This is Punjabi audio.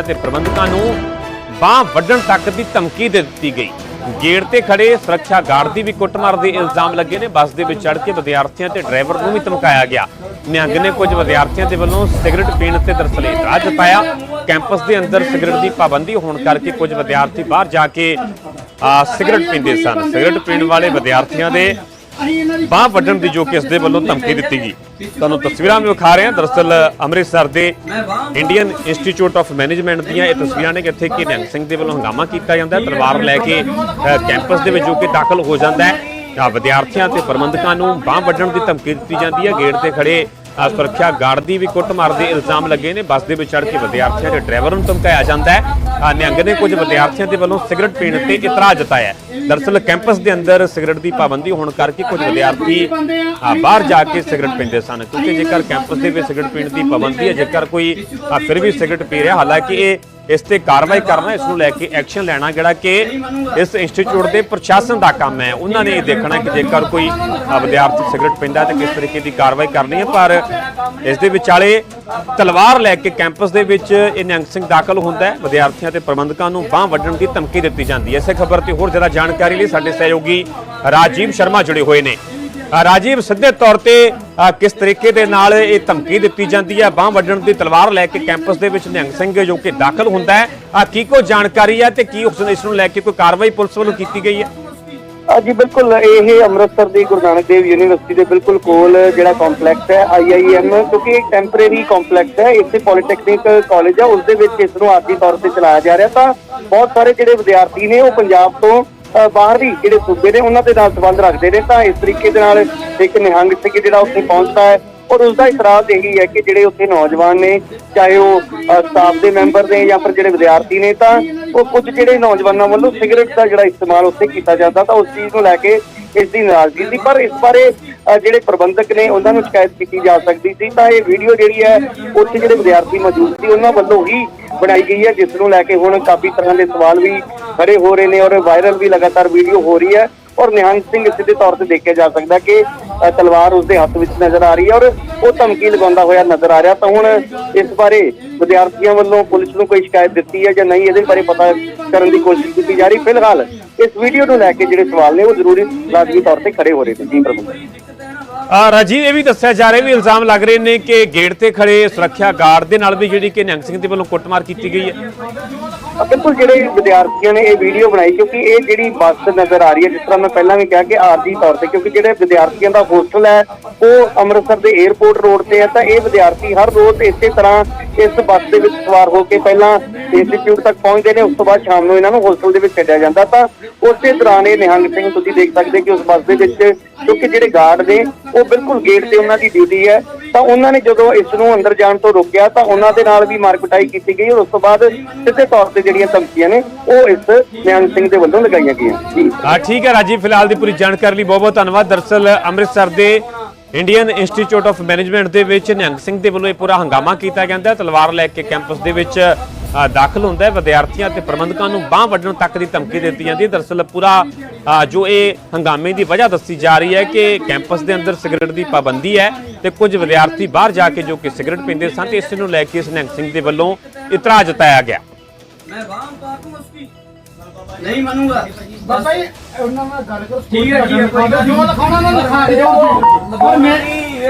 ਅਤੇ ਪ੍ਰਬੰਧਕਾਂ ਨੂੰ ਬਾਹ ਵੱਢਣ ਤੱਕ ਦੀ ਧਮਕੀ ਦੇ ਦਿੱਤੀ ਗਈ। ਗੇਟ ਤੇ ਖੜੇ ਸੁਰੱਖਿਆ ਗਾਰਡ ਦੀ ਵੀ ਕੁੱਟਮਾਰ ਦੇ ਇਲਜ਼ਾਮ ਲੱਗੇ ਨੇ। ਬੱਸ ਦੇ ਵਿੱਚ ਚੜ੍ਹ ਕੇ ਵਿਦਿਆਰਥੀਆਂ ਤੇ ਡਰਾਈਵਰ ਨੂੰ ਵੀ ਧਮਕਾਇਆ ਗਿਆ। ਨਿਹੰਗ ਨੇ ਕੁਝ ਵਿਦਿਆਰਥੀਆਂ ਦੇ ਵੱਲੋਂ ਸਿਗਰਟ ਪੀਣ ਤੇ ਦਰਅਸਲ ਇਤਰਾਜ਼ ਜਤਾਇਆ ਕੈਂਪਸ ਦੇ ਅੰਦਰ ਸਿਗਰਟ ਦੀ ਪਾਬੰਦੀ ਹੋਣ ਕਰਕੇ ਕੁਝ ਵਿਦਿਆਰਥੀ ਬਾਹਰ ਜਾ ਕੇ ਆ, ਸਿਗਰਟ ਪੀਂਦੇ ਸਨ। ਸਿਗਰਟ ਪੀਣ ਵਾਲੇ ਵਿਦਿਆਰਥੀਆਂ ਦੇ ਬਾਹ ਵੱਢਣ ਦੀ ਜੋ ਕਿ ਇਸ ਦੇ ਵੱਲੋਂ ਧਮਕੀ ਦਿੱਤੀ ਗਈ। ਤੁਹਾਨੂੰ ਤਸਵੀਰਾਂ ਵੀ ਵਿਖਾ ਰਹੇ ਹਾਂ। ਦਰਅਸਲ, ਅੰਮ੍ਰਿਤਸਰ ਦੇ ਇੰਡੀਅਨ ਇੰਸਟੀਚਿਊਟ ਆਫ ਮੈਨੇਜਮੈਂਟ ਦੀਆਂ ਇਹ ਤਸਵੀਰਾਂ ਨੇ ਕਿੱਥੇ ਕਿ ਨਿਹੰਗ ਸਿੰਘ ਦੇ ਵੱਲੋਂ ਹੰਗਾਮਾ ਕੀਤਾ ਜਾਂਦਾ ਤਲਵਾਰ ਲੈ ਕੇ ਕੈਂਪਸ ਦੇ ਵਿੱਚ ਜੋ ਕਿ ਦਾਖਲ ਹੋ ਜਾਂਦਾ ਹੈ। ਵਿਦਿਆਰਥੀਆਂ ਤੇ ਪ੍ਰਬੰਧਕਾਂ ਨੂੰ ਬਾਹ ਵੱਢਣ ਦੀ ਧਮਕੀ ਦਿੱਤੀ ਜਾਂਦੀ ਹੈ। ਗੇਟ ਤੇ ਖੜੇ ਸੁਰੱਖਿਆ ਗਾਰਡ ਦੀ ਵੀ ਕੁੱਟਮਾਰ ਦੇ ਇਲਜ਼ਾਮ ਲੱਗੇ ਨੇ। ਬੱਸ ਦੇ ਵਿੱਚ ਚੜ੍ਹ ਕੇ ਵਿਦਿਆਰਥੀਆਂ ਦੇ ਡਰਾਈਵਰ ਨੂੰ ਧਮਕਾਇਆ ਜਾਂਦਾ ਹੈ। ਨਿਹੰਗ ਨੇ ਕੁਝ ਵਿਦਿਆਰਥੀਆਂ ਦੇ ਵੱਲੋਂ ਸਿਗਰਟ ਪੀਣ ਤੇ ਇਤਰਾਜ਼ ਜਤਾਇਆ ਹੈ। ਦਰਅਸਲ ਕੈਂਪਸ ਦੇ ਅੰਦਰ ਸਿਗਰਟ ਦੀ ਪਾਬੰਦੀ ਹੋਣ ਕਰਕੇ ਕੁਝ ਵਿਦਿਆਰਥੀ ਬਾਹਰ ਜਾ ਕੇ ਸਿਗਰਟ ਪੀਂਦੇ ਸਨ, ਕਿਉਂਕਿ ਜੇਕਰ ਕੈਂਪਸ ਦੇ ਵਿੱਚ ਸਿਗਰਟ ਪੀਣ ਦੀ ਪਾਬੰਦੀ ਹੈ, ਜੇਕਰ ਕੋਈ ਫਿਰ ਵੀ ਸਿਗਰਟ ਪੀ ਰਿਹਾ, ਹਾਲਾਂਕਿ ਇਹ ਇਸ ਤੇ ਕਾਰਵਾਈ ਕਰਨਾ, ਇਸ ਨੂੰ ਲੈ ਕੇ ਐਕਸ਼ਨ ਲੈਣਾ, ਜਿਹੜਾ ਕਿ ਇਸ ਇੰਸਟੀਚਿਊਟ ਦੇ ਪ੍ਰਸ਼ਾਸਨ ਦਾ ਕੰਮ ਹੈ। ਉਹਨਾਂ ਨੇ ਇਹ ਦੇਖਣਾ ਕਿ ਜੇਕਰ ਕੋਈ ਵਿਦਿਆਰਥੀ ਸਿਗਰਟ ਪੀਂਦਾ ਤੇ ਕਿਸ ਤਰੀਕੇ ਦੀ ਕਾਰਵਾਈ ਕਰਨੀ ਹੈ। ਪਰ ਇਸ ਦੇ ਵਿਚਾਲੇ ਤਲਵਾਰ ਲੈ ਕੇ ਕੈਂਪਸ ਦੇ ਵਿੱਚ ਇਹ ਨਿਹੰਗ ਸਿੰਘ ਦਾਖਲ ਹੁੰਦਾ ਹੈ। ਵਿਦਿਆਰਥੀਆਂ ਤੇ ਪ੍ਰਬੰਧਕਾਂ ਨੂੰ ਬਾਹ ਵੱਢਣ ਦੀ ਧਮਕੀ ਦਿੱਤੀ ਜਾਂਦੀ ਹੈ। ਇਸੇ ਖਬਰ ਤੇ ਹੋਰ ਜ਼ਿਆਦਾ ਜਾਣਕਾਰੀ ਲਈ ਸਾਡੇ ਸਹਿਯੋਗੀ ਰਾਜੀਵ ਸ਼ਰਮਾ ਜੁੜੇ ਹੋਏ ਨੇ। ਰਾਜੀਵ, ਸਿੱਧੇ ਤੌਰ ਤੇ ਕਿਸ ਤਰੀਕੇ ਦੇ ਨਾਲ ਇਹ ਧਮਕੀ ਦਿੱਤੀ ਜਾਂਦੀ ਹੈ? ਬਾਹ ਵੱਢਣ ਦੀ ਤਲਵਾਰ ਲੈ ਕੇ ਕੈਂਪਸ ਦੇ ਵਿੱਚ ਨਿਹੰਗ ਸਿੰਘ ਜੋ ਕਿ ਦਾਖਲ ਹੁੰਦਾ ਹੈ। ਕੀ ਕੋ ਜਾਣਕਾਰੀ ਹੈ ਤੇ ਕੀ ਉਸ ਇਸ ਨੂੰ ਲੈ ਕੇ ਕੋਈ ਕਾਰਵਾਈ ਪੁਲਿਸ ਵੱਲੋਂ ਕੀਤੀ ਗਈ ਹੈ? ਜੀ ਬਿਲਕੁਲ। ਇਹ ਅੰਮ੍ਰਿਤਸਰ ਦੀ ਗੁਰੂ ਨਾਨਕ ਦੇਵ ਯੂਨੀਵਰਸਿਟੀ ਦੇ ਬਿਲਕੁਲ ਕੋਲ ਜਿਹੜਾ ਕੰਪਲੈਕਸ ਹੈ ਆਈਆਈਐਮ ਕਿਉਂਕਿ ਇਹ ਟੈਂਪਰੇਰੀ ਕੰਪਲੈਕਸ ਹੈ। ਇੱਥੇ ਪੋਲੀਟੈਕਨਿਕ ਕਾਲਜ ਹੈ ਉਸ ਦੇ ਵਿੱਚ ਇਸ ਨੂੰ ਆਰਜੀ ਤੌਰ ਤੇ ਚਲਾਇਆ ਜਾ ਰਿਹਾ। ਤਾਂ ਬਹੁਤ ਸਾਰੇ ਜਿਹੜੇ ਵਿਦਿਆਰਥੀ ਨੇ, ਉਹ ਪੰਜਾਬ ਤੋਂ ਬਾਹਰ ਵੀ ਜਿਹੜੇ ਸੂਬੇ ਨੇ, ਉਹਨਾਂ ਦੇ ਨਾਲ ਸੰਬੰਧ ਰੱਖਦੇ ਨੇ। ਤਾਂ ਇਸ ਤਰੀਕੇ ਦੇ ਨਾਲ ਇੱਕ ਨਿਹੰਗ ਸਿੰਘ ਜਿਹੜਾ ਉੱਥੇ ਪਹੁੰਚਦਾ ਹੈ, ਔਰ ਉਸ ਦਾ ਇਤਰਾਜ਼ ਇਹੀ ਹੈ ਕਿ ਜਿਹੜੇ ਉੱਥੇ ਨੌਜਵਾਨ ਨੇ, ਚਾਹੇ ਉਹ ਸਟਾਫ ਦੇ ਮੈਂਬਰ ਨੇ ਜਾਂ ਫਿਰ ਜਿਹੜੇ ਵਿਦਿਆਰਥੀ ਨੇ, ਤਾਂ ਉਹ ਕੁਝ ਜਿਹੜੇ ਨੌਜਵਾਨਾਂ ਵੱਲੋਂ ਸਿਗਰਟ ਦਾ ਜਿਹੜਾ ਇਸਤੇਮਾਲ ਉੱਥੇ ਕੀਤਾ ਜਾਂਦਾ, ਤਾਂ ਉਸ ਚੀਜ਼ ਨੂੰ ਲੈ ਕੇ ਇਸ ਦੀ ਨਾਰਾਜ਼ਗੀ ਸੀ। ਪਰ ਇਸ ਬਾਰੇ ਜਿਹੜੇ ਪ੍ਰਬੰਧਕ ਨੇ, ਉਹਨਾਂ ਨੂੰ ਸ਼ਿਕਾਇਤ ਕੀਤੀ ਜਾ ਸਕਦੀ ਸੀ। ਤਾਂ ਇਹ ਵੀਡੀਓ ਜਿਹੜੀ ਹੈ, ਉੱਥੇ ਜਿਹੜੇ ਵਿਦਿਆਰਥੀ ਮੌਜੂਦ ਸੀ, ਉਹਨਾਂ ਵੱਲੋਂ ਹੀ ਬਣਾਈ ਗਈ ਹੈ, ਜਿਸ ਨੂੰ ਲੈ ਕੇ ਹੁਣ ਕਾਫੀ ਤਰ੍ਹਾਂ ਦੇ ਸਵਾਲ ਵੀ ਖੜੇ ਹੋ ਰਹੇ ਨੇ ਔਰ ਵਾਇਰਲ ਵੀ ਲਗਾਤਾਰ ਵੀਡੀਓ ਹੋ ਰਹੀ ਹੈ ਔਰ ਨਿਹੰਗ ਸਿੰਘ ਸਿੱਧੇ ਤੌਰ ਤੇ ਦੇਖਿਆ ਜਾ ਸਕਦਾ ਕਿ ਤਲਵਾਰ ਉਸਦੇ ਹੱਥ ਵਿੱਚ ਨਜ਼ਰ ਆ ਰਹੀ ਹੈ ਔਰ ਉਹ ਧਮਕੀ ਲਗਾਉਂਦਾ ਹੋਇਆ ਨਜ਼ਰ ਆ ਰਿਹਾ। ਤਾਂ ਹੁਣ ਇਸ ਬਾਰੇ ਵਿਦਿਆਰਥੀਆਂ ਵੱਲੋਂ ਪੁਲਿਸ ਨੂੰ ਕੋਈ ਸ਼ਿਕਾਇਤ ਦਿੱਤੀ ਹੈ ਜਾਂ ਨਹੀਂ, ਇਹਦੇ ਬਾਰੇ ਪਤਾ ਕਰਨ ਦੀ ਕੋਸ਼ਿਸ਼ ਕੀਤੀ ਜਾ ਰਹੀ ਫਿਲਹਾਲ ਇਸ ਵੀਡੀਓ ਨੂੰ ਲੈ ਕੇ ਜਿਹੜੇ ਸਵਾਲ ਨੇ, ਉਹ ਜ਼ਰੂਰੀ ਲਾਜ਼ਮੀ ਤੌਰ ਤੇ ਖੜੇ ਹੋ ਰਹੇ ਨੇ। ਜੀ, ਪ੍ਰਭੂ। ਰਾਜੀਵ, ਇਹ ਵੀ ਦੱਸਿਆ ਜਾ ਰਿਹਾ ਵੀ ਇਲਜ਼ਾਮ ਲੱਗ ਰਹੇ ਨੇ ਕਿ ਗੇਟ ਤੇ ਖੜੇ ਸੁਰੱਖਿਆ ਗਾਰਡ ਦੇ ਨਾਲ ਵੀ ਜਿਹੜੀ ਕਿ ਨਿਹੰਗ ਸਿੰਘ ਦੇ ਵੱਲੋਂ ਕੁੱਟਮਾਰ ਕੀਤੀ ਗਈ ਹੈ। ਬਿਲਕੁਲ ਜਿਹੜੇ ਵਿਦਿਆਰਥੀਆਂ ਨੇ ਇਹ ਵੀਡੀਓ ਬਣਾਈ, ਕਿਉਂਕਿ ਇਹ ਜਿਹੜੀ ਬੱਸ ਨਜ਼ਰ ਆ ਰਹੀ ਹੈ, ਜਿਸ ਤਰ੍ਹਾਂ ਮੈਂ ਪਹਿਲਾਂ ਵੀ ਕਿਹਾ ਕਿ ਆਰਜੀ ਤੌਰ ਤੇ, ਕਿਉਂਕਿ ਜਿਹੜੇ ਵਿਦਿਆਰਥੀਆਂ ਦਾ ਹੋਸਟਲ ਹੈ, ਉਹ ਅੰਮ੍ਰਿਤਸਰ ਦੇ 에ਅਰਪੋਰਟ ਰੋਡ ਤੇ ਹੈ, ਤਾਂ ਇਹ ਵਿਦਿਆਰਥੀ ਹਰ ਰੋਜ਼ ਇਸੇ ਤਰ੍ਹਾਂ ਇਸ ਬੱਸ ਦੇ ਵਿੱਚ ਸਵਾਰ ਹੋ ਕੇ ਪਹਿਲਾਂ ਇੰਸਟੀਚਿਊਟ ਤੱਕ ਪਹੁੰਚਦੇ ਨੇ, ਉਸ ਤੋਂ ਬਾਅਦ ਸ਼ਾਮ ਨੂੰ ਇਹਨਾਂ ਨੂੰ ਹੋਸਟਲ ਦੇ ਵਿੱਚ ਛੱਡਿਆ ਜਾਂਦਾ। ਤਾਂ ਉਸੇ ਦੌਰਾਨ ਇਹ ਨਿਹੰਗ ਸਿੰਘ, ਤੁਸੀਂ ਦੇਖ ਸਕਦੇ ਕਿ ਉਸ ਬੱਸ ਦੇ ਵਿੱਚ ਕਿਉਂਕਿ ਜਿਹੜੇ ਗਾਰਡ ਨੇ, ਉਹ ਬਿਲਕੁਲ ਗੇਟ ਤੇ ਉਹਨਾਂ ਦੀ ਡਿਊਟੀ ਹੈ। ਤਾਂ ਉਹਨਾਂ ਨੇ ਜਦੋਂ ਇਸ ਨੂੰ ਅੰਦਰ ਜਾਣ ਤੋਂ ਰੋਕਿਆ, ਤਾਂ ਉਹਨਾਂ ਦੇ ਨਾਲ ਵੀ ਮਾਰਕੁਟਾਈ ਕੀਤੀ ਗਈ ਔਰ ਉਸ ਤੋਂ ਬਾਅਦ ਸਿੱਧੇ ਤੌਰ ਤੇ ਜਿਹੜੀਆਂ ਧਮਕੀਆਂ ਨੇ, ਉਹ ਇਸ ਨਿਹੰਗ ਸਿੰਘ ਦੇ ਵੱਲੋਂ ਲਗਾਈਆਂ ਗਈਆਂ। ਜੀ। ਆ ਠੀਕ ਹੈ ਰਾਜੀਵ, ਫਿਲਹਾਲ ਦੀ ਪੂਰੀ ਜਾਣਕਾਰੀ ਲਈ ਬਹੁਤ ਬਹੁਤ ਧੰਨਵਾਦ। ਦਰਅਸਲ ਅੰਮ੍ਰਿਤਸਰ ਦੇ ਇੰਡੀਅਨ ਇੰਸਟੀਚਿਊਟ ਆਫ ਮੈਨੇਜਮੈਂਟ ਦੇ ਵਿੱਚ ਨਿਹੰਗ ਸਿੰਘ ਦੇ ਵੱਲੋਂ ਇਹ ਪੂਰਾ ਹੰਗਾਮਾ ਕੀਤਾ ਜਾਂਦਾ ਤਲਵਾਰ ਲੈ ਕੇ ਕੈਂਪਸ ਦੇ ਵਿੱਚ ਦਾਖਲ ਹੁੰਦਾ ਹੈ। ਵਿਦਿਆਰਥੀਆਂ ਤੇ ਪ੍ਰਬੰਧਕਾਂ ਨੂੰ ਬਾਹ ਵੱਢਣ ਤੱਕ ਦੀ ਧਮਕੀ ਦਿੱਤੀ ਜਾਂਦੀ ਹੈ। ਦਰਸਲ ਪੂਰਾ ਜੋ ਇਹ ਹੰਗਾਮੇ ਦੀ ਵਜ੍ਹਾ ਦੱਸੀ ਜਾ ਰਹੀ ਹੈ ਕਿ ਕੈਂਪਸ ਦੇ ਅੰਦਰ ਸਿਗਰਟ ਦੀ ਪਾਬੰਦੀ ਹੈ ਤੇ ਕੁਝ ਵਿਦਿਆਰਥੀ ਬਾਹਰ ਜਾ ਕੇ ਜੋ ਕਿ ਸਿਗਰਟ ਪੀਂਦੇ ਸਨ ਤੇ ਇਸ ਨੂੰ ਲੈ ਕੇ ਇਸ ਨਿਹੰਗ ਸਿੰਘ ਦੇ ਵੱਲੋਂ ਇਤਰਾਜ਼ ਜਤਾਇਆ ਗਿਆ। ਮੈਂ ਬਾਹ ਉਤਾਰ ਦੂੰ ਉਸकी ਨਹੀਂ ਮੰਨੂਗਾ। ਬਾਬਾ ਜੀ ਉਹਨਾਂ ਨਾਲ ਗੱਲ ਕਰੋ ਠੀਕ ਹੈ ਠੀਕ ਜੋ ਲਿਖਾਉਣਾ ਨਾ ਲਿਖਾ ਦਿਓ। ਪਰ ਮੈਂ